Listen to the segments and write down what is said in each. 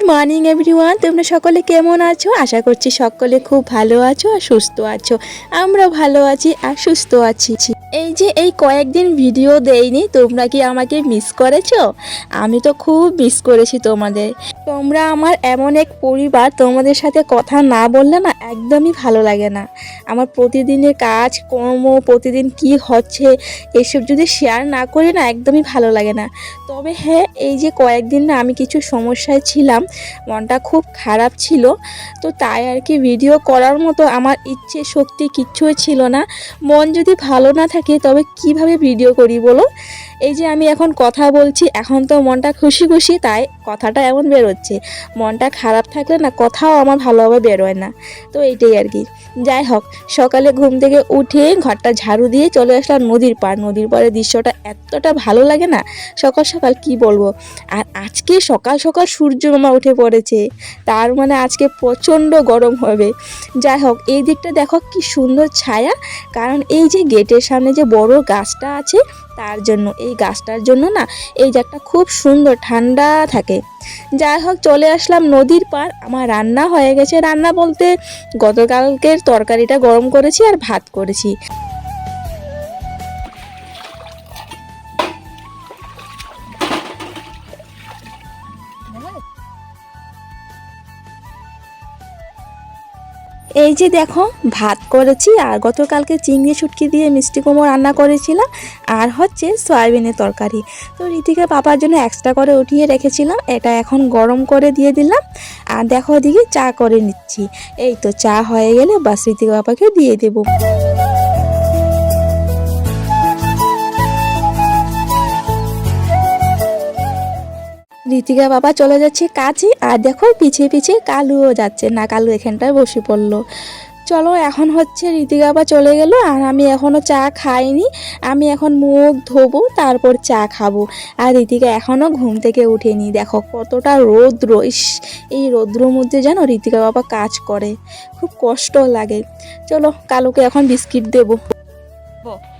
Good morning everyone তোমরা সকলে কেমন আছো? আশা করছি সকলে খুব ভালো আছো আর সুস্থ আছো। আমরা ভালো আছি আর সুস্থ আছি। এই যে এই কয়েকদিন ভিডিও দেইনি, তোমরা কি আমাকে মিস করেছ? আমি তো খুব মিস করেছি তোমাদের। তোমরা আমার এমন এক পরিবার, তোমাদের সাথে কথা না বললে না একদমই ভালো লাগে না। আমার প্রতিদিনের কাজ, কর্ম, প্রতিদিন কি হচ্ছে, এসব যদি শেয়ার না করি না একদমই ভালো লাগে না। তবে হ্যাঁ এই যে কয়েকদিন না আমি কিছু সমস্যায় ছিলাম, মনটা খুব খারাপ ছিল, তো তাই আর কি ভিডিও করার মতো আমার ইচ্ছে শক্তি কিচ্ছুই ছিল না। মন যদি ভালো না থাকে তবে কীভাবে ভিডিও করি বলো এই যে আমি এখন কথা বলছি, এখন তো মনটা খুশি খুশি, তাই কথাটা এমন বেরোচ্ছে। মনটা খারাপ থাকলে না, কথাও আমার ভালোভাবে বেরোয় না। তো এইটাই আর কি। যাই হোক, সকালে ঘুম থেকে উঠে ঘরটা ঝাড়ু দিয়ে চলে আসলাম নদীর পার নদীর পাড়ের দৃশ্যটা এতটা ভালো লাগে না, সকাল সকাল কি বলব? আর আজকে সকাল সকাল সূর্য মামা উঠে পড়েছে, তার মানে আজকে প্রচণ্ড গরম হবে। যাই হোক, এই দিকটা দেখো কি সুন্দর ছায়া, কারণ এই যে গেটের সামনে যে বড় গাছটা আছে তার জন্য, এই গাছটার জন্য না, এই জায়গাটা খুব সুন্দর ঠান্ডা থাকে। যাই হোক, চলে আসলাম নদীর পার আমার রান্না হয়ে গেছে। রান্না বলতে গতকালকের তরকারিটা গরম করেছি আর ভাত করেছি। এই যে দেখো, ভাত করেছি আর গতকালকে চিংড়ি শুটকি দিয়ে মিষ্টি কুমড়ো রান্না করেছিলাম আর হচ্ছে সয়াবিনের তরকারি। তো রীতিকে পাপার জন্য এক্সট্রা করে উঠিয়ে রেখেছিলাম, এটা এখন গরম করে দিয়ে দিলাম। আর দেখো ওদিকে চা করে নিচ্ছি। এই তো চা হয়ে গেলে বাস রীতিকা পাপাকে দিয়ে দেবো। রীতিকা বাবা চলে যাচ্ছে কাজে, আর দেখো পিছিয়ে পিছিয়ে কালুও যাচ্ছে। না, কালু এখানটায় বসে পড়ল। চলো, এখন হচ্ছে রীতিকা বাবা চলে গেল, আর আমি এখনও চা খাইনি। আমি এখন মুখ ধোবো, তারপর চা খাব। আর রীতিকা এখনও ঘুম থেকে উঠেনি। দেখো কতটা রৌদ্র, ইস, এই রৌদ্রর মধ্যে যেন রীতিকা বাবা কাজ করে। খুব কষ্ট লাগে। চলো, কালুকে এখন বিস্কিট দেবো।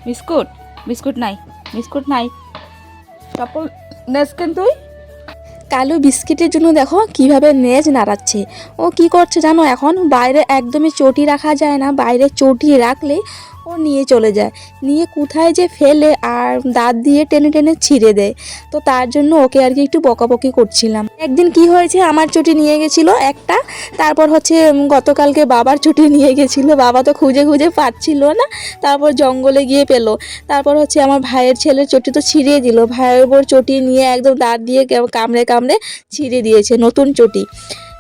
বিস্কুট? বিস্কুট নাই বিস্কুট নাই। তারপর নেস কেন তুই? কালো বিস্কিটের জন্য দেখো কীভাবে নেজ নাড়াচ্ছে। ও কি করছে জানো এখন? বাইরে একদমই চটি রাখা যায় না। বাইরে চটি রাখলে ও নিয়ে চলে যায়। নিয়ে কোথায় যে ফেলে আর দাঁত দিয়ে টেনে টেনে ছিঁড়ে দেয়। তো তার জন্য ওকে আর কি একটু বকাবকি করছিলাম। একদিন কি হয়েছে? আমার চটি নিয়ে গেছিল একটা। তারপর হচ্ছে গতকালকে বাবার চটি নিয়ে গেছিল। বাবা তো খুঁজে খুঁজে পাচ্ছিল না। তারপর জঙ্গলে গিয়ে পেল। তারপর হচ্ছে আমার ভাইয়ের ছেলের চটি তো ছিঁড়িয়ে দিল। ভাইয়ের উপর চটি নিয়ে একদম দাঁত দিয়ে কামড়ে কামড়ে ছিঁড়ে দিয়েছে নতুন চটি।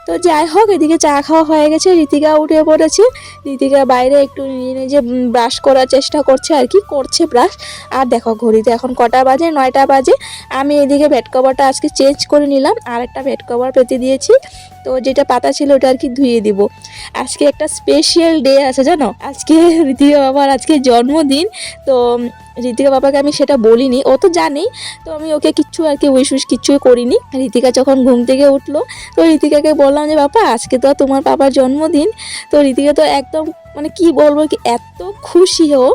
তো যাই হোক, এদিকে চা খাওয়া হয়ে গেছে, রীতিকা উঠে পড়েছে। রীতিকা বাইরে একটু নিজে ব্রাশ করার চেষ্টা করছে আর কি, করছে ব্রাশ। আর দেখো, ঘড়িতে এখন কটা বাজে? নয়টা বাজে। আমি এদিকে বেড কভারটা আজকে চেঞ্জ করে নিলাম, আর একটা বেড কভার পেতে দিয়েছি। তো যেটা পাতা ছিল ওটা আর কি ধুয়ে দিব। আজকে একটা স্পেশাল ডে আছে, জানো? আজকে রীতিকা বাবার আজকে জন্মদিন, তো রীতিকা বাবাকে আমি সেটা বলিনি, ও তো জানেই, তো আমি ওকে কিচ্ছু আর কি উইশ উইশ কিচ্ছুই করিনি। রিতিকা যখন ঘুম থেকে উঠল, তো রিতিকাকে বললাম যে, বাবা, আজকে তো তোমার বাবার জন্মদিন। তো রিতিকা তো একদম মানে কি বলব কি, এত খুশি ও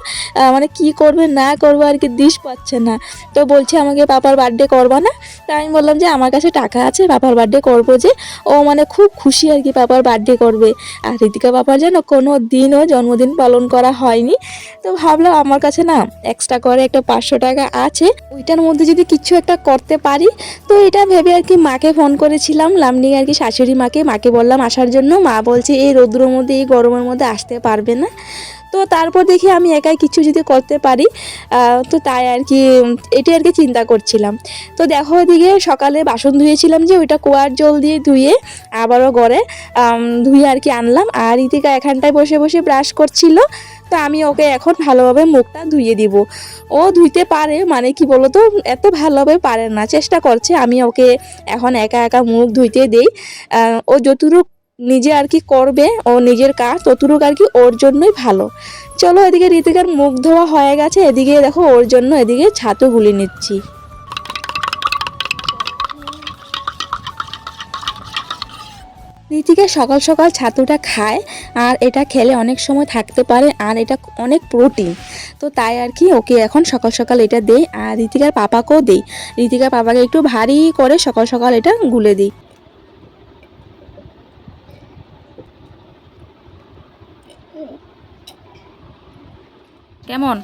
মানে কি করবে না করবে আর কি দিশ পাচ্ছে না। তো বলছে আমাকে পাপার বার্থডে করবা না? তা আমি বললাম যে আমার কাছে টাকা আছে, পাপার বার্থডে করব যে। ও মানে খুব খুশি আর কি পাপার বার্থডে করবে। আর রীতিকা পাপার যেন কোনো দিনও জন্মদিন পালন করা হয়নি। তো ভাবলাম আমার কাছে না এক্সট্রা করে একটা পাঁচশো টাকা আছে। ওইটার মধ্যে যদি কিছু একটা করতে পারি, তো এটা ভেবে আর কি মাকে ফোন করেছিলাম। লামডিং আর কি শাশুড়ি মাকে মাকে বললাম আসার জন্য। মা বলছে এই রৌদ্রের মধ্যে, এই গরমের মধ্যে আসতে পারবে না। তো তারপর দেখি আমি একাই কিছু যদি করতে পারি তো তাই আর কি এটাই আর কি চিন্তা করছিলাম। তো দেখো ওদিকে সকালে বাসন ধুয়েছিলাম যে ওইটা কুয়ার জল দিয়ে ধুয়ে আবারও গড়ে ধুয়ে আর কি আনলাম। আর ইতিকা এখানটায় বসে বসে ব্রাশ করছিল, তো আমি ওকে এখন ভালোভাবে মুখটা ধুয়ে দিব। ও ধুইতে পারে মানে কি বলতো, এত ভালোভাবে পারে না, চেষ্টা করছে, আমি ওকে এখন একা একা মুখ ধুইতে দেই। ও যতটুক নিজে আর কি করবে ও নিজের কাজ, ততটুক আর কি ওর জন্যই ভালো। চলো এদিকে ঋতিকার মুখ ধোয়া হয়ে গেছে, এদিকে দেখো ওর জন্য এদিকে ছাতু গুলি নিচ্ছি। ঋতিকা সকাল সকাল ছাতুটা খায়, আর এটা খেলে অনেক সময় থাকতে পারে, আর এটা অনেক প্রোটিন তো তাই আর কি ওকে এখন সকাল সকাল এটা দেই, আর ঋতিকার পাপাকেও দেই। ঋতিকার পাপাকে একটু ভারী করে সকাল সকাল এটা গুলে দিই। কেমন?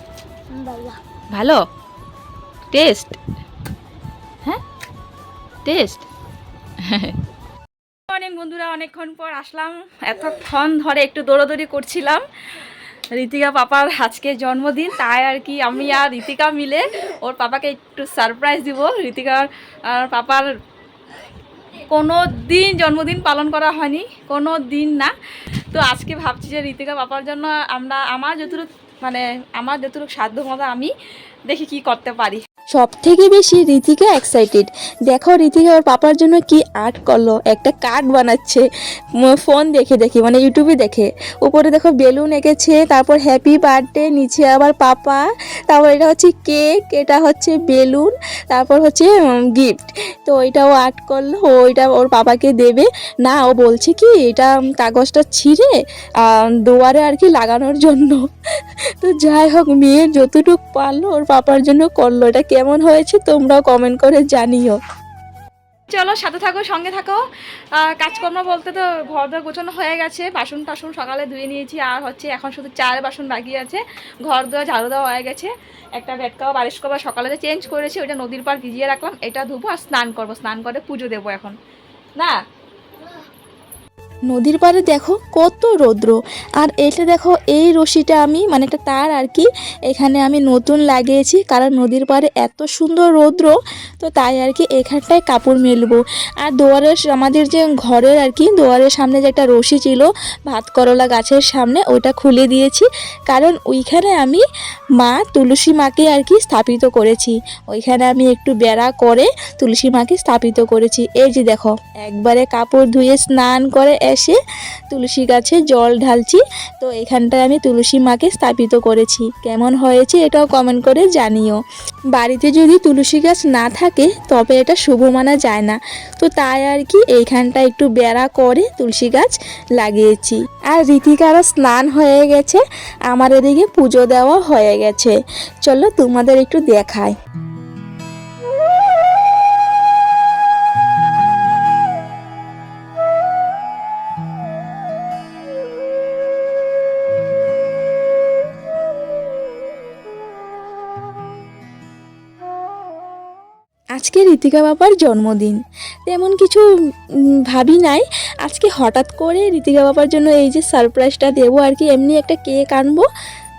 ভালো? টেস্ট? হ্যাঁ? টেস্ট? মর্নিং বন্ধুরা অনেকক্ষণ পর আসলাম। এতক্ষণ ধরে একটু দৌড়াদৌড়ি করছিলাম। ঋতিকা পাপার আজকে জন্মদিন তাই আর কি আমি আর ঋতিকা মিলে ওর পাপাকে একটু সারপ্রাইজ দিব। ঋতিকার আর পাপার কোনো দিন জন্মদিন পালন করা হয়নি কোনো দিন না। তো আজকে ভাবছি যে ঋতিকা পাপার জন্য আমরা আমার যতটুকু মানে আমার যতটুকু সাধ্য মতো আমি দেখি কি করতে পারি। সব থেকে বেশি ঋতিকা এক্সাইটেড দেখো ঋতিকা ওর পাপার জন্য কি আর্ট করল। একটা কার্ড বানাচ্ছে। ফোন দেখে দেখে মানে ইউটিউবে দেখে। উপরে দেখো বেলুন এঁকেছে, তারপর হ্যাপি বার্থডে নিচে আবার পাপা। তারপর এটা হচ্ছে কেক এটা হচ্ছে বেলুন, তারপর হচ্ছে গিফট তো ওইটাও আর্ট করল, ওইটা ওর পাপাকে দেবে। না, ও বলছে কি, এটা কাগজটা ছিঁড়ে দুয়ারে আর কি লাগানোর জন্য। তো যাই হোক মেয়ের যতটুকু পারল, ওর পাপার জন্য করল। এটা কেমন হয়েছে তোমরাও কমেন্ট করে জানিও। চলো সাথে থাকো, সঙ্গে থাকো। কাজকর্ম বলতে তো ঘর দর গোছানো হয়ে গেছে, বাসন টাসন সকালে ধুয়ে নিয়েছি, আর হচ্ছে এখন শুধু চার বাসন বাকি আছে ঘর দেওয়া ঝাড়ু দেওয়া হয়ে গেছে। একটা বেড কাওয়া বারিশ কভার সকালে যে চেঞ্জ করেছি, ওইটা নদীর পার ভিজিয়ে রাখলাম, এটা ধুবো আর স্নান করব, স্নান করে পুজো দেবো এখন। না? নদীর পাড়ে দেখো কত রৌদ্র। আর এটা দেখো এই রশিটা আমি মানে একটা তার আর কি, এখানে আমি নতুন লাগিয়েছি কারণ নদীর পাড়ে এত সুন্দর রৌদ্র, তো তাই আর কি এখানটায় কাপড় মেলবো। আর দুয়ারের আমাদের যে ঘরের আর কি, দুয়ারের সামনে যে একটা রশি ছিল, ভাত করলা গাছের সামনে ওটা খুলে দিয়েছি। কারণ ওইখানে আমি মা তুলসী মাকে আর কি স্থাপিত করেছি। ওইখানে আমি একটু বেড়া করে তুলসী মাকে স্থাপিত করেছি। এই যে দেখো, একবারে কাপড় ধুয়ে স্নান করে এসে তুলসী গাছে জল ঢালছি। তো এখানটায় আমি তুলসী মাকে স্থাপিত করেছি। কেমন হয়েছে এটাও কমেন্ট করে জানিও। বাড়িতে যদি তুলসী গাছ না থাকে, তবে এটা শুভ মানা যায় না। তো তাই আর কি এইখানটা একটু বেড়া করে তুলসী গাছ লাগিয়েছি। আর রীতিকারও স্নান হয়ে গেছে। আমার এদিকে পুজো দেওয়া হয়ে গেছে। চলো তোমাদের একটু দেখায় আজকে ঋতিকা বাবার জন্মদিন। তেমন কিছু ভাবি নাই। আজকে হঠাৎ করে ঋতিকা বাবার জন্য এই যে সারপ্রাইজটা দেবো আর কি, এমনি একটা কেক আনব।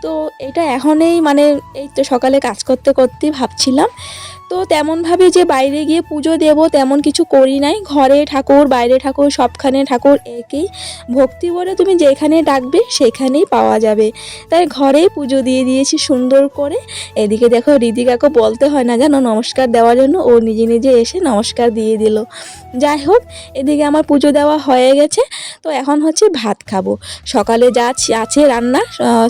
তো এটা এখনই মানে এই তো সকালে কাজ করতে করতেই ভাবছিলাম তো তেমনভাবে যে বাইরে গিয়ে পুজো দেব তেমন কিছু করি নাই। ঘরে ঠাকুর, বাইরে ঠাকুর, সবখানে ঠাকুর একই। ভক্তি বলে তুমি যেখানে ডাকবে সেখানেই পাওয়া যাবে। তাই ঘরেই পুজো দিয়ে দিয়েছি সুন্দর করে। এদিকে দেখো ঋতিকাকে বলতে হয় না জানো, নমস্কার দেওয়ার জন্য। ও নিজে নিজে এসে নমস্কার দিয়ে দিল। যাই হোক, এদিকে আমার পুজো দেওয়া হয়ে গেছে। তো এখন হচ্ছে ভাত খাব। সকালে যা আছে রান্না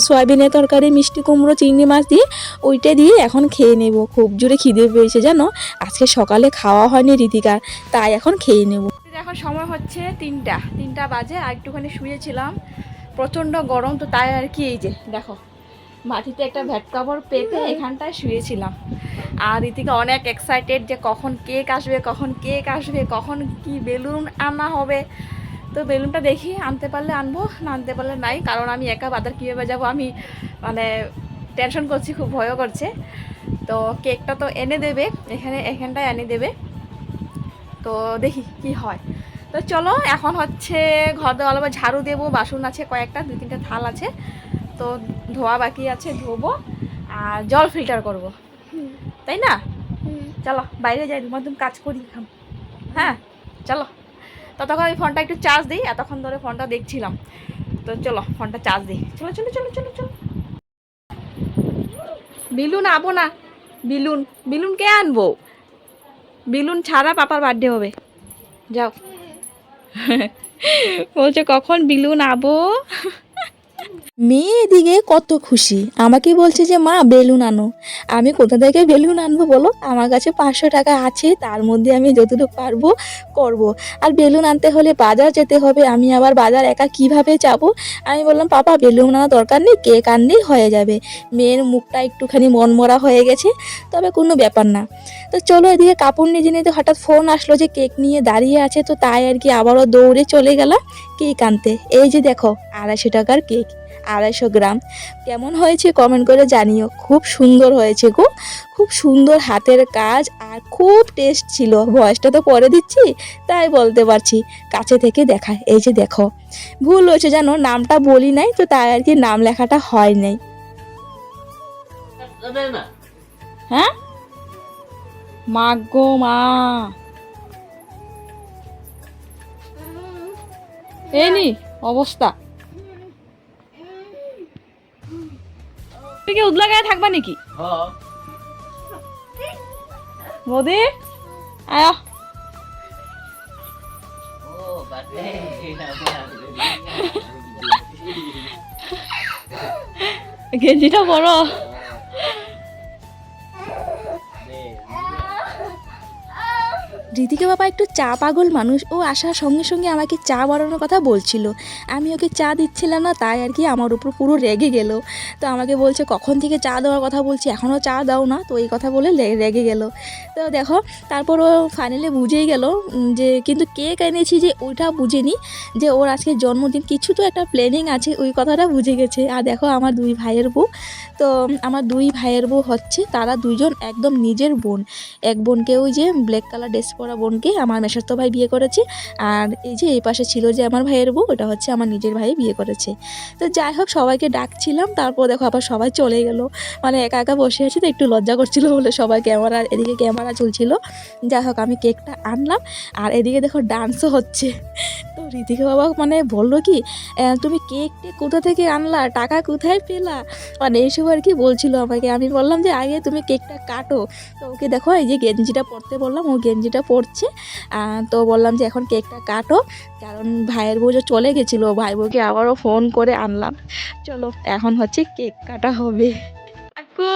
সয়াবিনের তরকারি, মিষ্টি কুমড়ো, চিংড়ি মাছ দিয়ে, ওইটা দিয়ে এখন খেয়ে নেব। খুব জোরে খিদে পেয়েছে। জানো? আজকে সকালে খাওয়া হয়নি ঋতিকার তাই এখন খেয়ে নেব। এখন সময় হচ্ছে তিনটা তিনটা বাজে, আর একটুখানি শুয়েছিলাম। প্রচণ্ড গরম, তো তাই আর কি এই যে, দেখো, মাটিতে একটা ভ্যাট কাপড় পেতে এখানটায় শুয়েছিলাম। আর রীতিকা অনেক এক্সাইটেড যে কখন কেক আসবে, কখন কেক আসবে, কখন কি বেলুন আনা হবে। তো বেলুনটা দেখি, আনতে পারলে আনব, না আনতে পারলে নাই, কারণ আমি একা বাজার কীভাবে যাব, আমি মানে টেনশন করছি, খুব ভয়ও করছে। তো কেকটা তো এনে দেবে, এখানে এখানটায় এনে দেবে। তো দেখি কি হয়। তো চলো, এখন হচ্ছে ঘর দেওয়া আবার ঝাড়ু দেবো, বাসন আছে কয়েকটা, দুই তিনটে থাল আছে। তো ধোয়া বাকি আছে, ধোবো আর জল ফিল্টার করব। তাই না? চলো, বাইরে যাই তুমি কাজ করি হ্যাঁ চলো। ততক্ষণ আমি ফোনটা একটু চার্জ দিই, এতক্ষণ ধরে ফোনটা দেখছিলাম। তো চলো, ফোনটা চার্জ দিই। চলো চলো চলো চলো চলো। বিলুন আবো না। বিলুন বিলুন কে আনব? বিলুন ছাড়া পাপার বার্থডে হবে। যাও। বলছে কখন বিলুন আবো? মেয়ে এদিকে কত খুশি। আমাকে বলছে যে, মা, বেলুন আনো। আমি কোথা থেকে বেলুন আনব বলো? আমার কাছে পাঁচশো টাকা আছে, তার মধ্যে আমি যতটুকু পারব করব। আর বেলুন আনতে হলে বাজার যেতে হবে, আমি আবার বাজার একা কীভাবে যাব? আমি বললাম, পাপা, বেলুন আনার দরকার নেই, কেক আনলেই হয়ে যাবে। মেয়ের মুখটা একটুখানি মনমরা হয়ে গেছে, তবে কোনো ব্যাপার না। তো চলো এদিকে কাপড় নিজে নিতে হঠাৎ ফোন আসলো যে, কেক নিয়ে দাঁড়িয়ে আছে, তো তাই আর কি আবারও দৌড়ে চলে গেলাম। কেক আনতে। এই যে দেখো আড়াইশো টাকার কেক আড়াইশো গ্রাম। কেমন হয়েছে কমেন্ট করে জানিও। খুব সুন্দর হয়েছে গো। খুব সুন্দর হাতের কাজ আর খুব টেস্ট ছিল। ভয়েসটা তো পরে দিচ্ছি তাই বলতে পারছি। কাছে থেকে দেখা এই যে দেখো ভুল হয়েছে জানো নামটা বলি নাই তো তাই আর কি নাম লেখাটা হয় নাই। হ্যাঁ? মা গো মা। এই নি অবস্থা। তুমি কি উদলা গায়ে থাকবা নাকি? মোদি আয়। গেঞ্জিটা বড় ঋতিকা বাবা একটু চা পাগল মানুষ। ও আসার সঙ্গে সঙ্গে আমাকে চা বানানোর কথা বলছিল। আমি ওকে চা দিচ্ছিলাম না, তাই আর কি আমার উপর পুরো রেগে গেল। তো আমাকে বলছে, কখন থেকে চা দেওয়ার কথা বলছি? এখনও চা দাও না? তো এই কথা বলে রেগে গেল। তো দেখো, তারপর ও ফাইনালি বুঝেই গেল যে কিন্তু কেক এনেছি যে ওইটা বুঝেনি, যে ওর আজকে জন্মদিন। কিছু তো একটা প্ল্যানিং আছে, ওই কথাটা বুঝে গেছে। আর দেখো, আমার দুই ভাইয়ের বউ। তো আমার দুই ভাইয়ের বউ হচ্ছে, তারা দুইজন একদম নিজের বোন। এক বোনকে ওই যে ব্ল্যাক কালার ড্রেস পরা বোনকে আমার মেশাতো ভাই বিয়ে করেছে। আর এই যে এই পাশে ছিল যে আমার ভাইয়ের বউ ওটা হচ্ছে আমার নিজের ভাই বিয়ে করেছে। তো যাই হোক সবাইকে ডাকছিলাম তারপর দেখো আবার সবাই চলে গেল। মানে একা একা বসে আছি তো একটু লজ্জা করছিল বলে সবাই ক্যামেরা এদিকে ক্যামেরা চলছিল। যাই হোক আমি কেকটা আনলাম আর এদিকে দেখো ডান্সও হচ্ছে। তো ঋতিকা বাবা মানে বলল কি "আহ, তুমি কেকটা কোথা থেকে আনলা? টাকা কোথায় পেলা? মানে এইসব আর কি বলছিল আমাকে। আমি বললাম যে আগে তুমি কেকটা কাটো। তো ওকে দেখো এই যে গেঞ্জিটা পরতে বললাম ও গেঞ্জিটা পরছে আহ, তো বললাম যে এখন কেকটা কাটো কারণ ভাইয়ের বউ যে চলে গেছিল ভাই বউকে আবারও ফোন করে আনলাম। চলো এখন হচ্ছে কেক কাটা হবে। আকু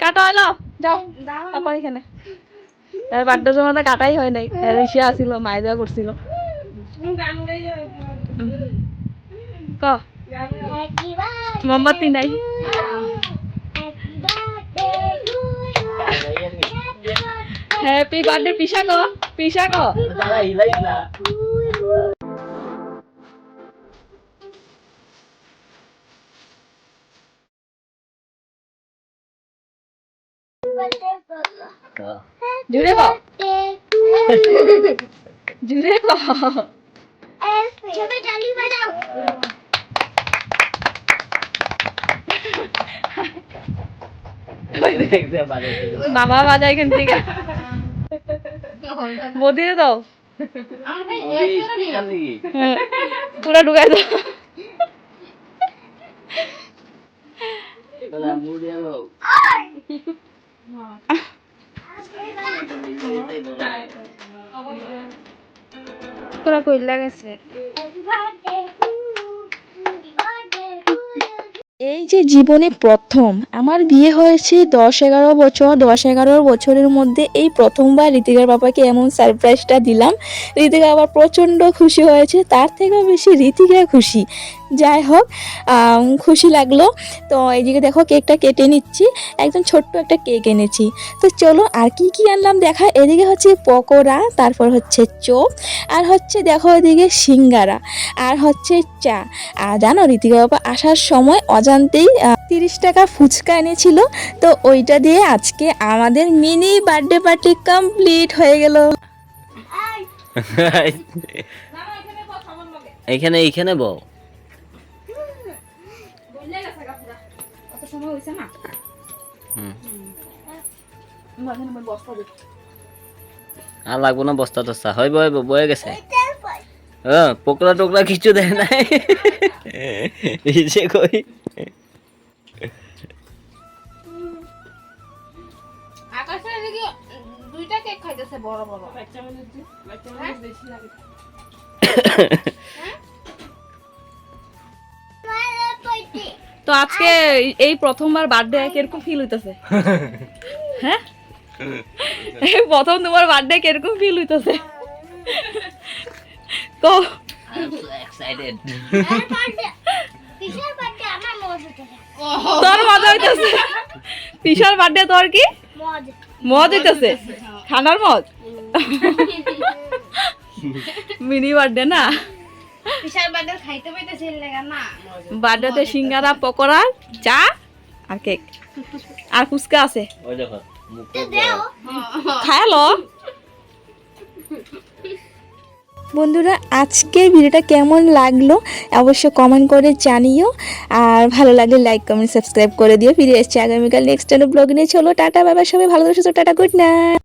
কাটা হলো যাও। তারপর এখানে। বার্থডে সময় তো কাটাই হয় নাই। ঋষি আসিল মাই দেওয়া করছিল। ক? মোমবাতি নাই। হ্যাপি বার্থডে পিসা ক পিসা ক জুড়ে জুড়ে বাবা বাজায় এখান থেকে। বদিয়ে দাও। পুরা ঢুকাই দাও। তোরা কইলা গেছে। এই যে জীবনে প্রথম, আমার বিয়ে হয়েছে দশ এগারো বছর, দশ এগারো বছরের মধ্যে এই প্রথমবার ঋতিকার বাবাকে এমন সারপ্রাইজটা দিলাম। ঋতিকা আবার প্রচণ্ড খুশি হয়েছে, তার থেকেও বেশি ঋতিকা খুশি। যাই হোক খুশি লাগল। তো এইদিকে দেখো কেকটা কেটে নিচ্ছি। একদম ছোট্ট একটা কেক এনেছি। তো চলো আর কি কি আনলাম দেখা। এদিকে হচ্ছে পকোড়া, তারপর হচ্ছে চোপ, আর হচ্ছে দেখো এদিকে সিঙ্গারা, আর হচ্ছে চা। আর জানো ঋতিকা বাবা আসার সময় অজান্তেই তিরিশ টাকা ফুচকা এনেছিল। তো ওইটা দিয়ে আজকে আমাদের মিনি বার্থডে পার্টি কমপ্লিট হয়ে গেল। এখানে এইখানে বউ হুম। আর লাগবো না বস্তা টস্তা। হয় বয় বয়ে গেছে। হ্যাঁ পোকরা টোকরা কিছু দেয় নাই। এসে কই আকাশের এদিকে দুইটা কেক খাইতেছে বড় বড়। তো আজকে এই প্রথমবার বার্থডে কীরকম ফিল হইতেছে। হ্যাঁ? এই প্রথম তোমার বার্থডে কীরকম ফিল হইতেছে। তো তোর মজা হইতেছে? পিসার বার্থডে তোর কি? মজ। হইতেছে? খানার মজ? মিনি বার্থডে না? বার্থডেতে সিঙ্গারা পকোড়া চা আর কেক। আর ফুচকা আছে। খায়ালো বন্ধুরা আজকে ভিডিওটা কেমন লাগল অবশ্য কমেন্ট করে জানিও। আর ভালো লাগলে লাইক কমেন্ট সাবস্ক্রাইব করে দিও। ফিরে এসছি আগামীকাল নেক্সট ব্লগ নিয়ে। চলো টাটা বাবা সবাই ভালো থাকো, টাটা গুড নাইট